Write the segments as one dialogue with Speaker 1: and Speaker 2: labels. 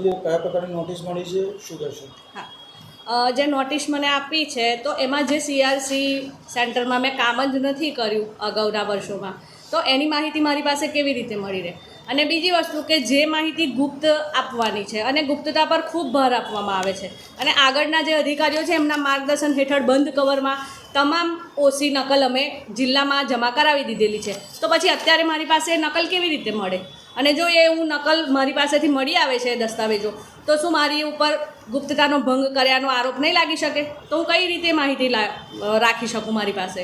Speaker 1: છે, કયા પ્રકારની નોટિસ મળી છે, શું કહેશો?
Speaker 2: જે નોટિસ મને આપી છે, તો એમાં જે સીઆરસી સેન્ટરમાં મેં કામ જ નથી કર્યું અગાઉના વર્ષોમાં, તો એની માહિતી મારી પાસે કેવી રીતે મળી રહે? અને બીજી વસ્તુ કે જે માહિતી ગુપ્ત આપવાની છે, અને ગુપ્તતા પર ખૂબ ભાર આપવામાં આવે છે, અને આગળના જે અધિકારીઓ છે, એમના માર્ગદર્શન હેઠળ બંધ કવરમાં તમામ ઓસી નકલ અમે જિલ્લામાં જમા કરાવી દીધેલી છે. તો પછી અત્યારે મારી પાસે નકલ કેવી રીતે મળે? અને જો એ હું નકલ મારી પાસેથી મળી આવે છે દસ્તાવેજો, તો શું મારી ઉપર ગુપ્તતાનો ભંગ કર્યાનો આરોપ નહીં લાગી શકે? તો હું કઈ રીતે માહિતી રાખી શકું મારી પાસે?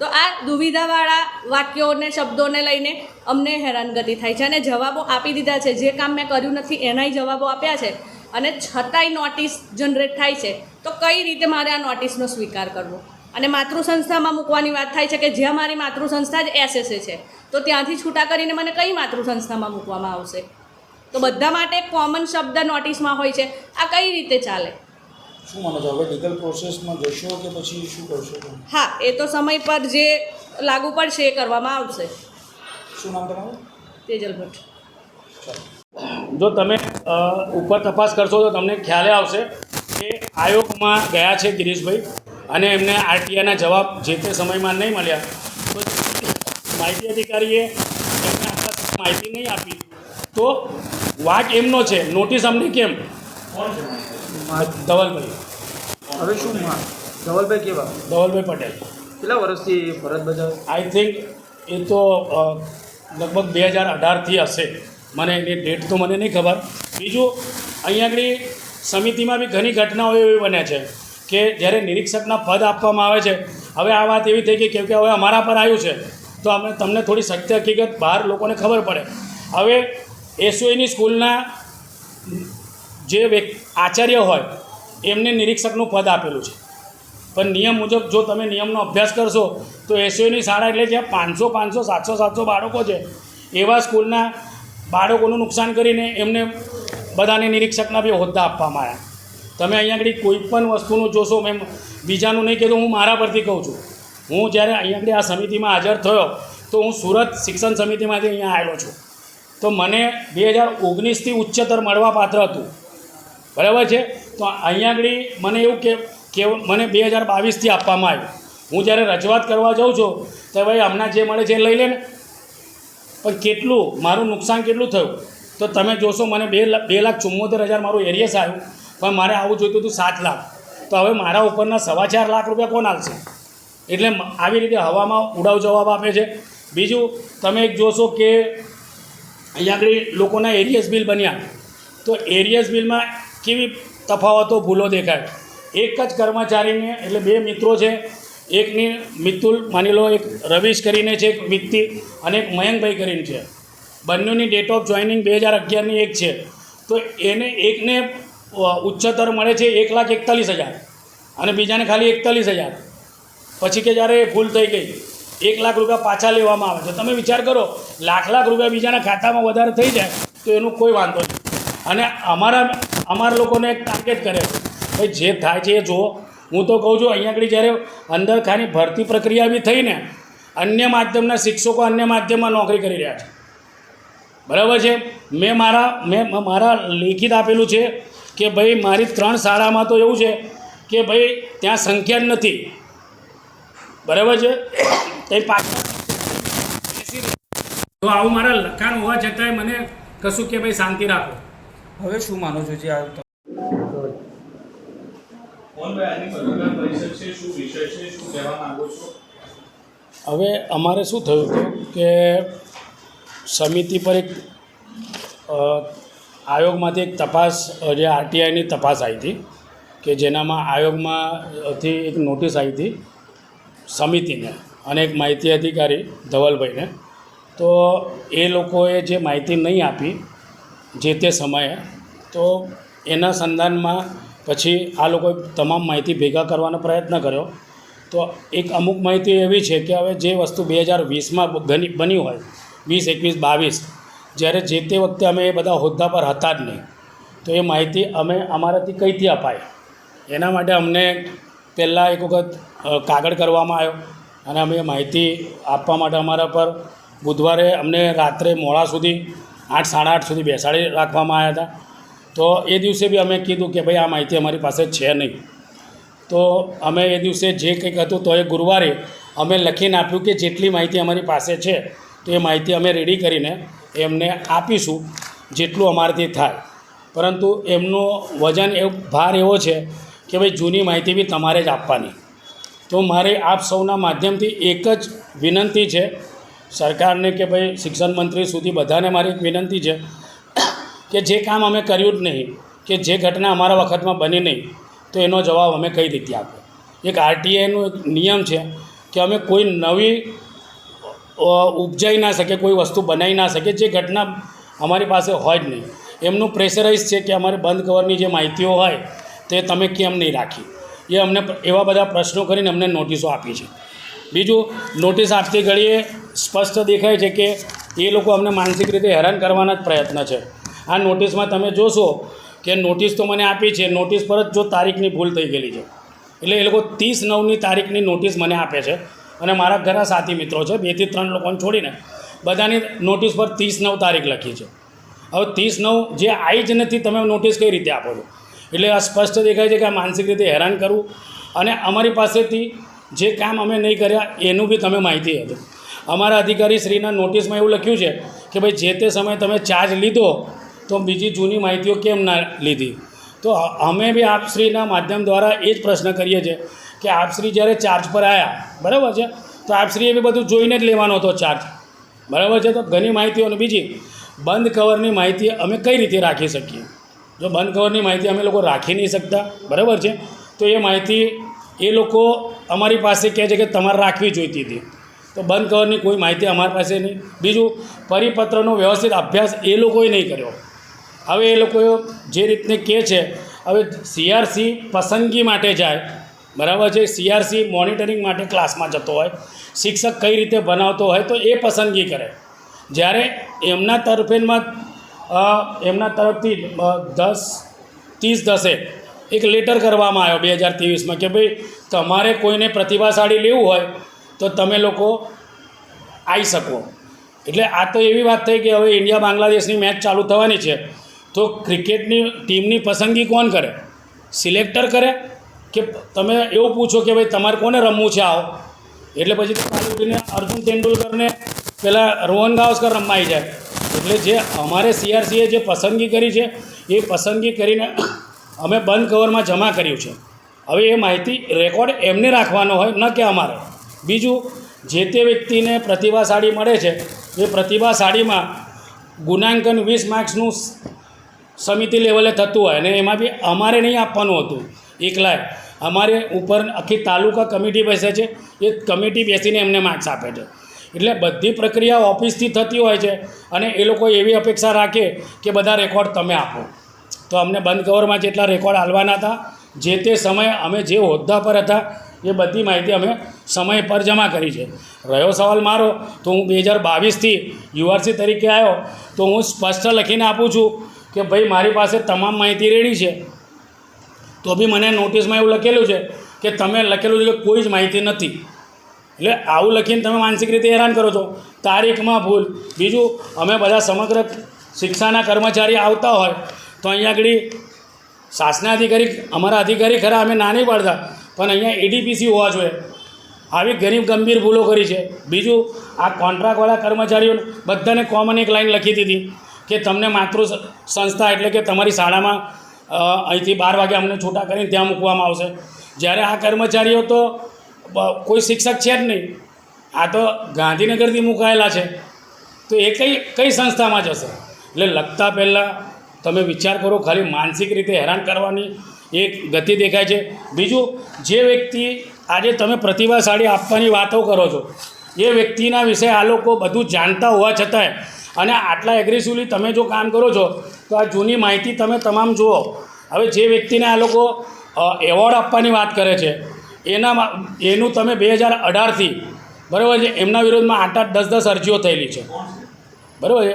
Speaker 2: તો આ દુવિધાવાળા વાક્યોને, શબ્દોને લઈને અમને હેરાનગતિ થાય છે અને જવાબો આપી દીધા છે. જે કામ મેં કર્યું નથી એનાય જવાબો આપ્યા છે અને છતાંય નોટિસ જનરેટ થાય છે. તો કઈ રીતે મારે આ નોટિસનો સ્વીકાર કરવો? અને માતૃ સંસ્થામાં મૂકવાની વાત થાય છે કે જ્યાં મારી માતૃ સંસ્થા જ એસએસએ છે તો ત્યાંથી છૂટા કરીને મને કઈ માતૃ સંસ્થામાં મૂકવામાં આવશે? તો બધા માટે કોમન શબ્દ નોટિસમાં હોય છે. આ કઈ રીતે ચાલે?
Speaker 1: શું માનો છો? હવે લીગલ પ્રોસેસમાં જશો કે પછી શું કરશો
Speaker 2: હા એ તો સમય પર જે લાગુ પડશે એ કરવામાં આવશે.
Speaker 1: શું નામ તમારું?
Speaker 2: તેજલ ભટ્ટ.
Speaker 3: જો તમે ઉપર તપાસ કરશો તો તમને ખ્યાલે આવશે કે આયોગમાં ગયા છે ગિરીશભાઈ. અને એમને આરટીઆઈના જવાબ જે તે સમયમાં નહીં મળ્યા. તો માહિતી અધિકારીએ એમને માહિતી નહીં આપી. તો વાક એમનો છે. નોટિસ અમને કેમ? ધવલભાઈ.
Speaker 4: હવે શું ધવલભાઈ કેવા?
Speaker 3: ધવલભાઈ પટેલ.
Speaker 4: કેટલા વર્ષથી ફરજ બજાવે?
Speaker 3: આઈ થિંક એ તો લગભગ બે હજાર અઢારથી હશે. મને એની ડેટ તો મને નહીં ખબર. બીજું અહીંયા આગળ સમિતિમાં બી ઘણી ઘટનાઓ એવી બને છે. કે જ્યારે નિરીક્ષકના પદ આપવામાં આવે છે, હવે આ વાત એવી થઈ ગઈ કેમ કે હવે અમારા પર આવ્યું છે, તો અમે તમને થોડી સત્ય હકીકત બહાર લોકોને ખબર પડે. હવે એસઓઈની સ્કૂલના જે આચાર્ય હોય, એમને નિરીક્ષકનું પદ આપેલું છે. પણ નિયમ મુજબ જો તમે નિયમનો અભ્યાસ કરશો, તો એસઓની શાળા એટલે જ્યાં પાંચસો પાંચસો, સાતસો સાતસો બાળકો છે, એવા સ્કૂલના બાળકોનું નુકસાન કરીને એમને બધાને નિરીક્ષકના બી હોદ્દા આપવામાં આવ્યા. તમે અહીંયા આગળ કોઈ પણ વસ્તુનું જોશો, મેં બીજાનું નહીં કીધું, હું મારા પરથી કહું છું. હું જ્યારે અહીંયા આગળ આ સમિતિમાં હાજર થયો, તો હું સુરત શિક્ષણ સમિતિમાંથી અહીંયા આવેલો છું. તો મને બે હજાર ઓગણીસથી ઉચ્ચતર મળવા પાત્ર હતું. બરાબર છે? તો અહીંયા આગળ મને એવું કે કે મને બે હજાર બાવીસથી આપવામાં આવ્યું. હું જ્યારે રજૂઆત કરવા જાઉં છું, તો ભાઈ હમણાં જે મળે છે એ લઈ લે ને પણ કેટલું, મારું નુકસાન કેટલું થયું? તો તમે જોશો, મને બે બે લાખ ચુમ્મોતેર હજાર મારું એરિયસ આવ્યું. પણ મારે આવું જોઈતું હતું સાત લાખ. તો હવે મારા ઉપરના સવા ચાર લાખ રૂપિયા કોણ આવશે એટલે આવી રીતે હવામાં ઉડાવ જવાબ આપે છે. બીજું, તમે એક જોશો કે અહીંયા આગળ લોકોના એરિયસ બિલ બન્યા. તો એરિયસ બિલમાં કેવી તફાવતો ભૂલો દેખાય? એક જ કર્મચારીને, એટલે બે મિત્રો છે. એકની મિતુલ, માની લો એક રવીશ કરીને છે, એક વ્યક્તિ અને એક મયંકભાઈ કરીને છે. બંનેની ડેટ ઓફ જોઈનિંગ બે હજાર અગિયારની એક છે. તો એને એકને ઉચ્ચતર મળે છે એક લાખ એકતાલીસ હજાર અને બીજાને ખાલી એકતાલીસ હજાર. પછી કે જ્યારે ભૂલ થઈ ગઈ, એક લાખ રૂપિયા પાછા લેવામાં આવે છે. તમે વિચાર કરો, લાખ લાખ રૂપિયા બીજાના ખાતામાં વધારે થઈ જાય, તો એનું કોઈ વાંધો નહીં. અને અમારા અમારા લોકોને એક ટાર્ગેટ કરે છે. ભાઈ જે થાય છે એ જુઓ. હું તો કહું છું, અહીંયા આગળ જ્યારે અંદર ખાલી ભરતી પ્રક્રિયા બી થઈને અન્ય માધ્યમના શિક્ષકો અન્ય માધ્યમમાં નોકરી કરી રહ્યા છે. બરાબર છે? મેં મારા મેં, મારા લેખિત આપેલું છે કે ભાઈ મારી ત્રણ શાળામાં તો એવું છે કે ભાઈ ત્યાં સંખ્યા જ નથી. બરાબર છે? તે પાછળ તો આવું મારા લખાણ હોવા છતાંય મને કશું કે ભાઈ શાંતિ રાખો.
Speaker 4: હવે શું માનો છો? જે આ
Speaker 5: મોહનભાઈ આજની પત્રકાર પરિષદ છે શું વિષય છે શું કહેવા માંગો છો
Speaker 3: હવે અમારે શું થયું હતું કે સમિતિ પર એક આયોગમાંથી એક તપાસ જે આરટીઆઈની તપાસ આવી હતી કે જેનામાં આયોગમાંથી એક નોટિસ આવી હતી સમિતિને અને એક માહિતી અધિકારી ધવલભાઈને. તો એ લોકોએ જે માહિતી નહીં આપી જે તે સમયે, તો એના સંધાનમાં પછી આ લોકોએ તમામ માહિતી ભેગા કરવાનો પ્રયત્ન કર્યો. તો એક અમુક માહિતી એવી છે કે હવે જે વસ્તુ બે હજાર વીસમાં બની હોય, વીસ, એકવીસ, બાવીસ જ્યારે જે તે વખતે અમે એ બધા હોદ્દા પર હતા જ નહીં, તો એ માહિતી અમે અમારાથી કઈથી અપાય? એના માટે અમને પહેલાં એક વખત કાગળ કરવામાં આવ્યો અને અમે એ માહિતી આપવા માટે અમારા પર બુધવારે અમને રાત્રે મોડા સુધી આઠ, સાડા આઠ સુધી બેસાડી રાખવામાં આવ્યા હતા. તો એ દિવસે બી અમે કીધું કે ભાઈ આ માહિતી અમારી પાસે છે નહીં. તો અમે એ દિવસે જે કંઈક હતું તો એ ગુરુવારે અમે લખીને આપ્યું કે જેટલી માહિતી અમારી પાસે છે, તો એ માહિતી અમે રેડી કરીને એમને આપીશું જેટલું અમારાથી થાય. પરંતુ એમનો વજન એવો ભાર એવો છે કે ભાઈ જૂની માહિતી બી તમારે જ આપવાની. તો મારે આપ સૌના માધ્યમથી એક જ વિનંતી છે. સરકારને કે ભાઈ શિક્ષણ મંત્રી સુધી બધાને મારી એક વિનંતી છે કે જે કામ અમે કર્યું જ નહીં, કે જે ઘટના અમારા વખતમાં બની નહીં, તો એનો જવાબ અમે કઈ રીતે આપીએ? એક આરટીઆઈનો એક નિયમ છે કે અમે કોઈ નવી ઉપજાઈ ના શકે, કોઈ વસ્તુ બનાવી ના શકે, જે ઘટના અમારી પાસે હોય જ નહીં. એમનું પ્રેશરાઇઝ છે કે અમારે બંધ કવરની જે માહિતીઓ હોય, તે તમે કેમ નહીં રાખી? એ અમને એવા બધા પ્રશ્નો કરીને અમને નોટિસો આપી છે. બીજું, નોટિસ આપતી ઘડીએ સ્પષ્ટ દેખાય છે કે એ લોકો અમને માનસિક રીતે હેરાન કરવાના જ પ્રયત્ન છે. આ નોટિસમાં તમે જોશો કે નોટિસ તો મને આપી છે, નોટિસ પર જ જો તારીખની ભૂલ થઈ ગયેલી છે. એટલે એ લોકો ત્રીસ નવની તારીખની નોટિસ મને આપે છે. અને મારા ઘણા સાથી મિત્રો છે બેથી ત્રણ લોકોને છોડીને બધાની નોટિસ પર ત્રીસ નવ તારીખ લખી છે. હવે ત્રીસ નવ જે આવી જ નથી, તમે નોટિસ કઈ રીતે આપો છો? એટલે આ સ્પષ્ટ દેખાય છે કે આ માનસિક રીતે હેરાન કરવું અને અમારી પાસેથી જે કામ અમે નહીં કર્યા, એનું બી તમે માહિતી હતી અમારા અધિકારી શ્રીના નોટિસમાં એવું લખ્યું છે કે ભાઈ, જે તે સમયે તમે ચાર્જ લીધો, તો બીજી જૂની માહિતીઓ કેમ ના લીધી? તો અમે બી આપશ્રીના માધ્યમ દ્વારા એ જ પ્રશ્ન કરીએ છીએ કે આપશ્રી જ્યારે ચાર્જ પર આવ્યા બરાબર છે? તો આપશ્રીએ બી બધું જોઈને જ લેવાનો હતો ચાર્જ બરાબર છે? તો ઘણી માહિતીઓ અને બીજી, બંધ કવરની માહિતી અમે કઈ રીતે રાખી શકીએ? જો બંધ કવરની માહિતી અમે લોકો રાખી નહીં શકતા, બરાબર છે? તો એ માહિતી એ લોકો અમારી પાસે કહે છે કે તમારે રાખવી જોઈતી હતી. તો બંધ કવરની કોઈ માહિતી અમારી પાસે નહીં. બીજું, પરિપત્રનો વ્યવસ્થિત અભ્યાસ એ લોકોએ નહીં કર્યો. હવે એ લોકો જે રીતને કહે છે, હવે સીઆરસી પસંદગી માટે જાય બરાબર છે? સીઆરસી મોનિટરિંગ માટે ક્લાસમાં જતો હોય, શિક્ષક કઈ રીતે ભણાવતો હોય તો એ પસંદગી કરે. જ્યારે એમના તરફેણમાં એમના તરફથી દસ, ત્રીસ દસે એક લેટર કરવામાં આવ્યો બે હજાર ત્રેવીસમાં કે ભાઈ તમારે કોઈને પ્રતિભાશાળી લેવું હોય તો તમે લોકો આવી શકો. એટલે આ તો એવી વાત થઈ કે હવે ઇન્ડિયા બાંગ્લાદેશની મેચ ચાલુ થવાની છે. તો ક્રિકેટની ટીમની પસંદગી કોણ કરે? સિલેક્ટર કરે કે તમે એવું પૂછો કે ભાઈ તમારે કોને રમવું છે આવો? એટલે પછી ઉઠીને અર્જુન તેંડુલકરને પેલા રોહન ગાવસ્કર રમાઈ જાય. એટલે જે અમારે સીઆરસીએ જે પસંદગી કરી છે, એ પસંદગી કરીને અમે બંધ કવરમાં જમા કર્યું છે. હવે એ માહિતી રેકોર્ડ એમને રાખવાનો હોય, ન કે અમારે. બીજું, જે તે વ્યક્તિને પ્રતિભાશાળી મળે છે, એ પ્રતિભાશાળીમાં ગુણાંકન વીસ માર્ક્સનું સમિતિ લેવલે થતું હોય અને એમાં બી અમારે નહીં આપવાનું હતું. એકલાય. અમારે ઉપર આખી તાલુકા કમિટી બેસે છે. એ કમિટી બેસીને એમને માર્ક્સ આપે છે. એટલે બધી પ્રક્રિયા ઓફિસથી થતી હોય છે અને એ લોકો એવી અપેક્ષા રાખે કે બધા રેકોર્ડ તમે આપો. તો અમને બંધ કવરમાં જેટલા રેકોર્ડ હાલવાના હતા, જે તે સમયે અમે જે હોદ્દા પર હતા, એ બધી માહિતી અમે સમય પર જમા કરી છે. રહ્યો સવાલ મારો, તો હું બે હજાર બાવીસથી યુઆરસી તરીકે આવ્યો, તો હું સ્પષ્ટ લખીને આપું છું કે ભાઈ મારી પાસે તમામ માહિતી રેડી છે. તો બી મને નોટિસમાં એવું લખેલું છે કે તમે લખેલું છે કે કોઈ જ માહિતી નથી. એટલે આવું લખીને તમે માનસિક રીતે હેરાન કરો છો. તારીખમાં ભૂલ. બીજું, અમે બધા સમગ્ર શિક્ષાના કર્મચારી આવતા હોય તો અહીંયા આગળ શાસના અધિકારી, અમારા અધિકારી ખરા, અમે ના નહીં પાડતા. પણ અહીંયા એડીપીસી હોવા જોઈએ. આવી ગરીબ ગંભીર ભૂલો કરી છે. બીજું, આ કોન્ટ્રાક્ટવાળા કર્મચારીઓ બધાને કોમન એક લાઈન લખી દીધી કે તમને માતૃ સંસ્થા એટલે કે તમારી શાળામાં અહીંથી બાર વાગે અમને છૂટા કરીને ત્યાં મૂકવામાં આવશે. જ્યારે આ કર્મચારીઓ તો કોઈ શિક્ષક છે જ નહીં. આ તો ગાંધીનગરથી મુકાયેલા છે. તો એ કઈ કઈ સંસ્થામાં જશે? એટલે લખતા પહેલાં તમે વિચાર કરો, ખાલી માનસિક રીતે હેરાન કરવાની એક ગતિ દેખાય છે. બીજું, જે વ્યક્તિ આજે તમે પ્રતિભાશાળી આપવાની વાતો કરો છો, એ વ્યક્તિના વિશે આ લોકો બધું જાણતા હોવા છતાંય અને આટલા એગ્રેસિવલી તમે જો કામ કરો છો, તો આ જૂની માહિતી તમે તમામ જુઓ. હવે જે વ્યક્તિને આ લોકો એવોર્ડ આપવાની વાત કરે છે એનામાં એનું તમે બે હજાર અઢારથી, બરાબર છે, એમના વિરોધમાં આઠ આઠ દસ દસ અરજીઓ થયેલી છે. બરાબર છે?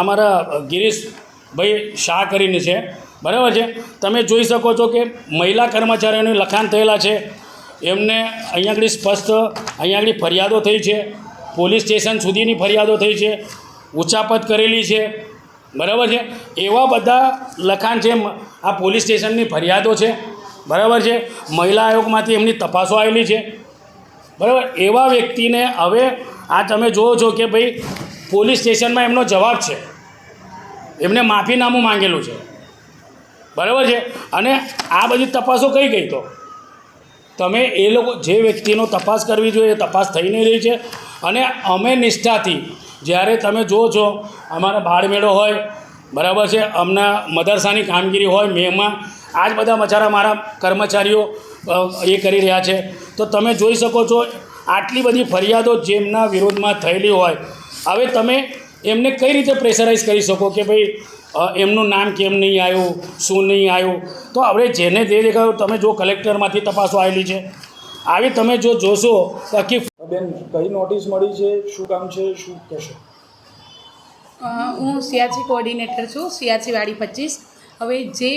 Speaker 3: અમારા ગિરીશભાઈ શાહ કરીને છે. બરાબર છે? તમે જોઈ શકો છો કે મહિલા કર્મચારીઓને લખાણ થયેલા છે. એમને અહીંયા આગળ સ્પષ્ટ, અહીંયા આગળ ફરિયાદો થઈ છે. પોલીસ સ્ટેશન સુધીની ફરિયાદો થઈ છે. ઉચાપત કરેલી છે. બરાબર છે? એવા બધા લખાણ છે આ પોલીસ સ્ટેશનની ફરિયાદો છે. બરાબર છે? મહિલા આયોગમાંથી એમની તપાસો આવેલી છે. બરાબર? એવા વ્યક્તિને હવે આ તમે જુઓ છો કે ભાઈ, પોલીસ સ્ટેશનમાં એમનો જવાબ છે. એમને માફીનામું માંગેલું છે. બરાબર છે? અને આ બધી તપાસો કઈ ગઈ તો? તમે એ લોકો, જે વ્યક્તિનો તપાસ કરવી જોઈએ એ તપાસ થઈ નહીં રહી છે. અને અમે નિષ્ઠાથી, જ્યારે તમે જુઓ છો, અમારા બાળમેળો હોય, બરાબર છે, અમના મદરસાની કામગીરી હોય, મેમાં આ જ બધા મચારા મારા કર્મચારીઓ એ કરી રહ્યા છે. તો તમે જોઈ શકો છો, આટલી બધી ફરિયાદો જેમના વિરોધમાં થયેલી હોય, હવે તમે એમને કઈ રીતે પ્રેશરાઇઝ કરી શકો કે ભાઈ એમનું નામ કેમ નહીં આવ્યું શું નહીં આવ્યું? તો હવે જેને જે દેખાયું તમે જો કલેક્ટરમાંથી તપાસો આવેલી છે. આવી તમે જો જોશો તો આખી
Speaker 1: બેન કઈ નોટિસ મળી છે? શું કામ છે? શું કહેશો
Speaker 6: હું સીઆરસી કોઓર્ડિનેટર છું સીઆરસી વાડી પચીસ. હવે જે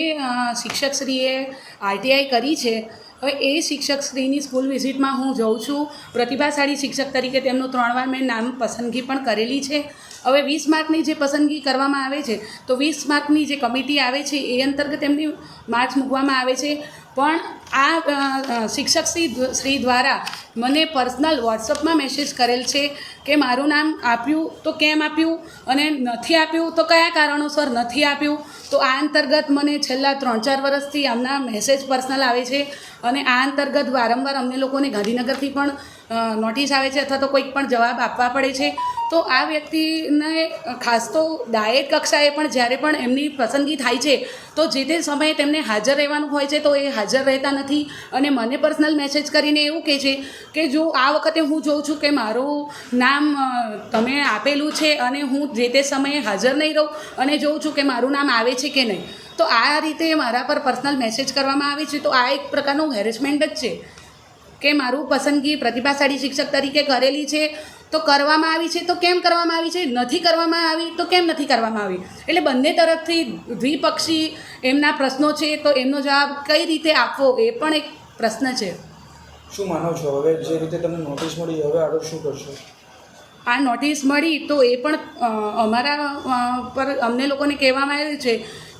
Speaker 6: શિક્ષકશ્રીએ આરટીઆઈ કરી છે હવે એ શિક્ષકશ્રીની સ્કૂલ વિઝિટમાં હું જઉં છું. પ્રતિભાશાળી શિક્ષક તરીકે તેમનું ત્રણ વાર મેં નામ પસંદગી પણ કરેલી છે. હવે વીસ માર્કની જે પસંદગી કરવામાં આવે છે, તો વીસ માર્કની જે કમિટી આવે છે, એ અંતર્ગત એમની માર્ક્સ મૂકવામાં આવે છે. પણ આ શિક્ષક શ્રી શ્રી દ્વારા મને પર્સનલ વોટ્સઅપમાં મેસેજ કરેલ છે કે મારું નામ આપ્યું તો કેમ આપ્યું અને નથી આપ્યું તો કયા કારણોસર નથી આપ્યું? તો આ અંતર્ગત મને છેલ્લા ત્રણ ચાર વર્ષથી આમના મેસેજ પર્સનલ આવે છે અને આ અંતર્ગત વારંવાર અમને લોકોને ગાંધીનગરથી પણ નોટિસ આવે છે અથવા તો કોઈક પણ જવાબ આપવા પડે છે. તો આ વ્યક્તિને ખાસ તો ડાયેટ કક્ષાએ પણ જ્યારે પણ એમની પસંદગી થાય છે તો જે તે સમયે તેમને હાજર રહેવાનું હોય છે તો એ હાજર રહેતા નથી. અને મને પર્સનલ મેસેજ કરીને એવું કહે છે કે જો આ વખતે હું જોઉં છું કે મારું નામ તમે આપેલું છે અને હું જે તે સમયે હાજર નહીં રહું અને જોઉં છું કે મારું નામ આવે છે કે નહીં. તો આ રીતે મારા પર પર્સનલ મેસેજ કરવામાં આવે છે. તો આ એક પ્રકારનું હેરેસમેન્ટ જ છે. કે મારું પસંદગી પ્રતિભાશાળી શિક્ષક તરીકે કરેલી છે તો કરવામાં આવી છે તો કેમ કરવામાં આવી છે? નથી કરવામાં આવી તો કેમ નથી કરવામાં આવી? એટલે બંને તરફથી દ્વિપક્ષી એમના પ્રશ્નો છે તો એમનો જવાબ કઈ રીતે આપવો એ પણ એક પ્રશ્ન છે.
Speaker 1: શું માનો છો? હવે જે રીતે તમને નોટિસ મળી હવે આગળ શું કરશો?
Speaker 6: આ નોટિસ મળી તો એ પણ અમારા પર અમને લોકોને કહેવામાં આવ્યું છે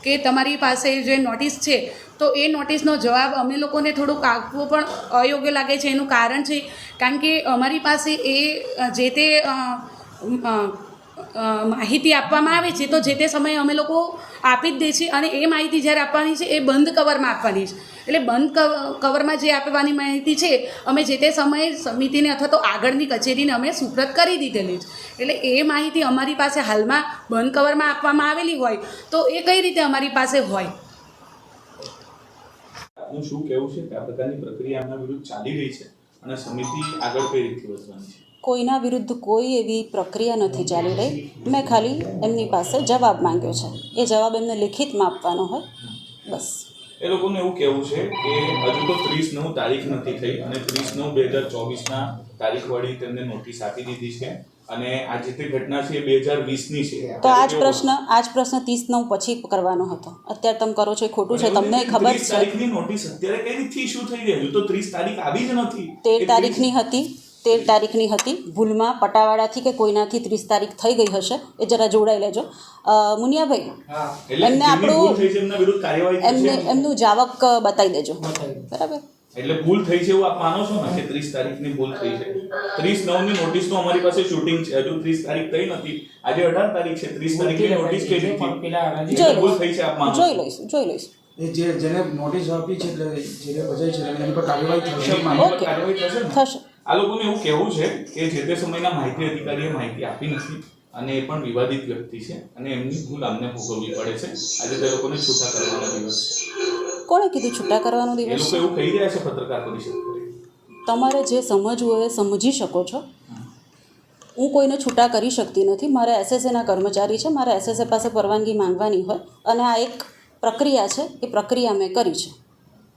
Speaker 6: કે તમારી પાસે જે નોટિસ છે તો એ નોટિસનો જવાબ અમે લોકોને થોડુંક આપવો પણ અયોગ્ય લાગે છે, એનું કારણ છે. કારણ કે અમારી પાસે એ, જે તે માહિતી આપવામાં આવે છે, તો જે તે સમયે અમે લોકો આપી જ દે છે અને એ માહિતી જ્યારે આપવાની છે, એ બંધ કવરમાં આપવાની છે. એટલે બંધ કવ- કવરમાં જે આપવાની માહિતી છે, અમે જે તે સમયે સમિતિને અથવા તો આગળની કચેરીને અમે સુપ્રત કરી દીધેલી છે. એટલે એ માહિતી અમારી પાસે હાલમાં બંધ કવરમાં આપવામાં આવેલી હોય, તો એ કઈ રીતે અમારી પાસે હોય?
Speaker 5: આપનું શું કહેવું છે કે આ પ્રકારની પ્રક્રિયા એમના વિરુદ્ધ ચાલી રહી છે અને સમિતિ આગળ કઈ રીતે વધવાની છે?
Speaker 7: કોઈના વિરુદ્ધ કોઈ એવી પ્રક્રિયા નથી ચાલી રહી. મેં ખાલી એમની પાસે જવાબ માંગ્યો છે. એ જવાબ એમને લિખિતમાં આપવાનો હોય. બસ.
Speaker 5: એ લોકોનું એવું કહેવું છે કે હજુ તો ત્રીસ નવ તારીખ નથી થઈ અને ત્રીસ નવ બે હજાર ચોવીસના તારીખ વળી તેમને નોટિસ આપી દીધી છે. અને આ જે તે ઘટના છે બે હજાર વીસની છે.
Speaker 7: તો આ જ પ્રશ્ન આજ પ્રશ્ન ત્રીસ નવ પછી કરવાનો હતો. અત્યારે તમે કરો છો એ ખોટું છે તમને ખબર છે.
Speaker 5: તારીખની નોટિસ અત્યારે કઈ રીતથી ઇશ્યુ થઈ ગઈ? હજુ તો ત્રીસ તારીખ આવી જ નથી.
Speaker 7: તેર તારીખની હતી તેર તારીખની હતી. ભૂલમાં પટાવાળાથી કે કોઈનાથી ત્રીસ તારીખ થઈ ગઈ હશે એ જરા જોડાઈ લેજો. મુનિયાભાઈ એમને આપણું-
Speaker 5: એમને
Speaker 7: એમનું જાવક બતાવી દેજો. બરાબર?
Speaker 5: એટલે ભૂલ થઈ છે એવું આપ માનો છો ને કે ત્રીસ તારીખની ભૂલ થઈ છે? ત્રીસ નવની નોટિસ તો અમારી પાસે શૂટિંગ છે. હજુ ત્રીસ તારીખ થઈ નથી. આજે અઢાર તારીખ છે. ત્રીસ તારીખની નોટિસ કે ભૂલ થઈ છે આપ માનો
Speaker 7: જોઈ લઈશ જોઈ લઈશ.
Speaker 1: જે જેને નોટિસ આપી છે એટલે જેને બજાય છે એની પર કાર્યવાહી થશે.
Speaker 5: કાર્યવાહી થશે ને?
Speaker 7: થશે.
Speaker 5: આ લોકોને એવું કહેવું છે કે જે તે સમયના માહિતી અધિકારીએ માહિતી આપી નથી અને એ પણ વિવાદિત વ્યક્તિ છે અને એમની ભૂલ અમને ભોગવવી પડે છે. આજે તે લોકોને છૂટા કરવાનો દિવસ છે.
Speaker 7: કોણે કીધું છૂટા કરવાનો દિવસ?
Speaker 5: એવું કહી રહ્યા છે પત્રકાર પરિષદ
Speaker 7: તમારે જે સમજવું હોય એ સમજી શકો છો. હું કોઈને છૂટા કરી શકતી નથી. મારા એસએસએના કર્મચારી છે. મારા એસએસએ પાસે પરવાનગી માંગવાની હોય. અને આ એક પ્રક્રિયા છે એ પ્રક્રિયા મેં કરી છે.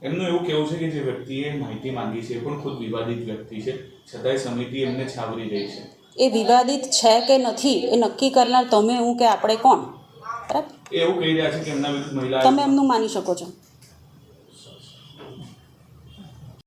Speaker 5: એમનું એવું કેવું છે કે જે વ્યક્તિએ માહિતી માંગી છે એ પણ ખુદ વિવાદિત વ્યક્તિ છે. છતાંય સમિતિ એમને છાવરી રહી છે.
Speaker 7: એ વિવાદિત છે કે નથી એ નક્કી કરનાર તમે હું કે આપણે કોણ? બરાબર?
Speaker 5: એવું કહી રહ્યા છે કે એમના વિરુદ્ધ મહિલા
Speaker 7: તમે એમનું માની શકો છો.